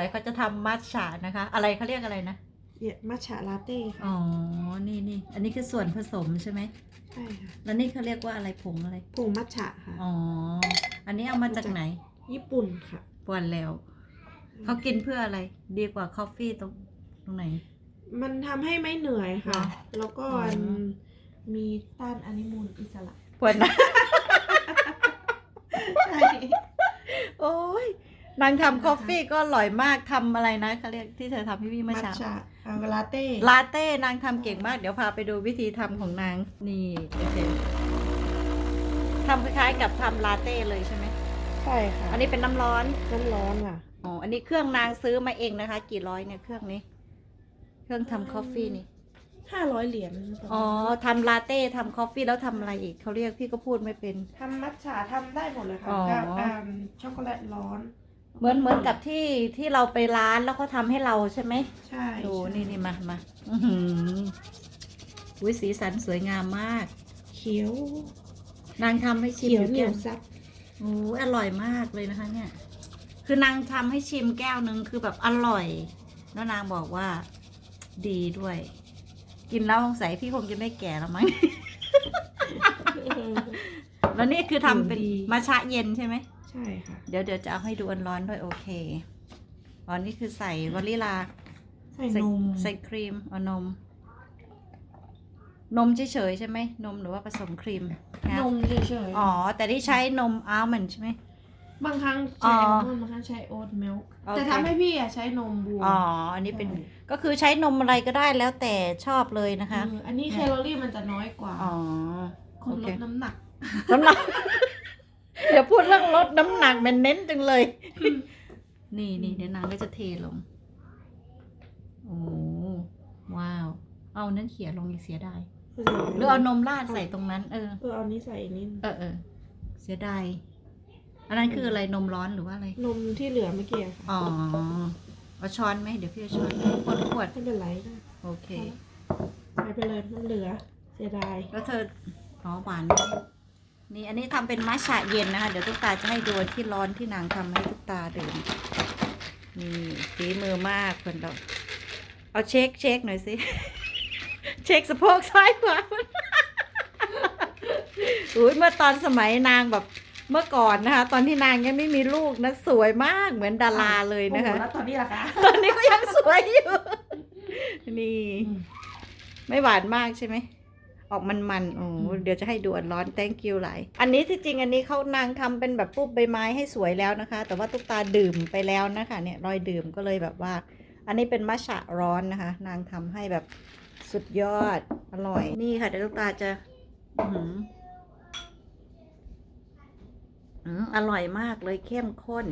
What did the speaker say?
วยเขาจะทำมัทฉะนะคะ อะไรเขาเรียกอะไรนะเนี่ยมัทฉะลาเต้ค่ะอ๋อนี่นี่อันนี้คือส่วนผสมใช่ไหมใช่ค่ะแล้วนี่เขาเรียกว่าอะไรผงอะไรผงมัทฉะค่ะ อ๋ออันนี้เอามาจากไหนญี่ปุ่นค่ะปวนแล้ว เขากินเพื่ออะไร ดีกว่าคอฟฟี่ตรงตรงไหน มันทำให้ไม่เหนื่อยค่ะเหรอแล้วก็อ๋อ มีต้านอนุมูลอิสระ ปวนนะ ใช่ โอ้ย นางทำคอฟฟี่ก็อร่อยมากทำอะไรนะเขาเรียกที่เธอทำให้พี่เมื่อมัทเช้าฉะเอาลาเต้ลาเต้นางทำเก่งมาก เดี๋ยวพาไปดูวิธีทำของนาง นี่โอเคทำคล้ายๆกับทำลาเต้เลยใช่ไหมใช่ค่ะ อันนี้เป็นน้ำร้อน น้ำร้อนค่ะ อ๋อ อันนี้เครื่องนางซื้อมาเองนะคะ กี่ร้อยเนี่ยเครื่องนี้ เครื่องทำคอฟฟี่นี่ห้าร้อยเหรียญ อ๋อทำลาเต้ทำคอฟฟี่แล้วทำอะไรอีกเขาเรียกพี่ก็พูดไม่เป็น ทำมัทฉะทำได้หมดเลยค่ะอ๋อกับอ่าช็อกโกแลตร้อน เหมือนเหมือนกับที่ที่เราไปร้านแล้วเขาทำให้เราใช่ไหมใช่ดูใช่นี่นี่มามาอื้อหืออุ้ยสีสันสวยงามมาก เขียว นางทำให้ชิมเขียวอยู่เหนีแก้ยววซับโอ้ยอร่อยมากเลยนะคะ เนี่ย คือนางทำให้ชิมแก้วหนึ่งคือแบบอร่อย แล้วนางบอกว่า ดีด้วย กินแล้วสงสัยพี่คงจะไม่แก่แล้วมั้ง แล้วนี่คือทำเป็นดี มาชะเย็นใช่ไหม ใช่ค่ะ เดี๋ยวเดี๋ยวจะเอาให้ดูอันร้อนด้วยโอเคอ๋อนี่คือใส่วานิลาใส่ใส่นมใส่ครีมเอานม นมเฉยๆใช่ไหมนมหรือว่าผสมครีมนะนมเฉยๆอ๋อ แต่ที่ใช้นมอัลมอนด์ใช่ไหมบางครั้งอ๋ใช้ออัลมอนด์บางครั้งใช้โอ๊ตมิลค์โอเคแต่ทำให้พี่อะใช้นมบัวอ๋ออันนี้เป็นใช่ก็คือใช้นมอะไรก็ได้แล้วแต่ชอบเลยนะคะเอออันนี้แคลอรี่มันจะน้อยกว่าอ๋อคนโอลเคดน้ำหนักน้ำหนัก เดี๋ยวพูดเรื่องลดน้ำหนักเป็นเน้นจังเลย นี่นี่เดี๋ยวนางก็จะเทลง โอ้ว้าว เอานั้นเขียลงอีกเสียดายหรือเอานมราดใส่ตรงนั้น เออเออเอานี้ใส่นิดเออเออเสียดายอันนั้นคืออะไรนมร้อนหรือว่าอะไร นมที่เหลือเมื่อกี้อะค่ะอ๋อเอาช้อนไหมเดี๋ยวพี่เอาช้อนขวดขวดไม่เป็นไรนะโอเค ใช้ไปเลยมันเหลือ เสียดาย แล้วเธออ๋อหวาน นี่อันนี้ทำเป็นมัชฉะเย็นนะคะ เดี๋ยวตุ๊กตาจะให้ดูที่ร้อนที่นางทำให้ตุ๊กตาดื่มนี่ฝีมือมากคนเราเอาเช็คเช็คหน่อยสิเช็คสะโพกซ้ายขวาอุ้ยเมื่อตอนสมัยนางแบบเมื่อก่อนนะคะ ตอนที่นางยังไม่มีลูกนะสวยมากเหมือนดาราเลยนะคะโอ้โหแล้วตอนนี้ล่ะคะตอนนี้ก็ยังสวยอยู่ นี่อืมไม่หวานมากใช่ไหม ออกมันๆโอ้อืมเดี๋ยวจะให้ดูอันร้อน thank you หลาย อันนี้ที่จริงอันนี้เขานางทำเป็นแบบปุ๊บใบไม้ให้สวยแล้วนะคะ แต่ว่าตุ๊กตาดื่มไปแล้วนะคะ เนี่ยรอยดื่มก็เลยแบบว่า อันนี้เป็นมัชฉะร้อนนะคะ นางทำให้แบบสุดยอดอร่อย นี่ค่ะเดี๋ยวตุ๊กตาจะอื้อหืออืมอร่อยมากเลยเข้มข้น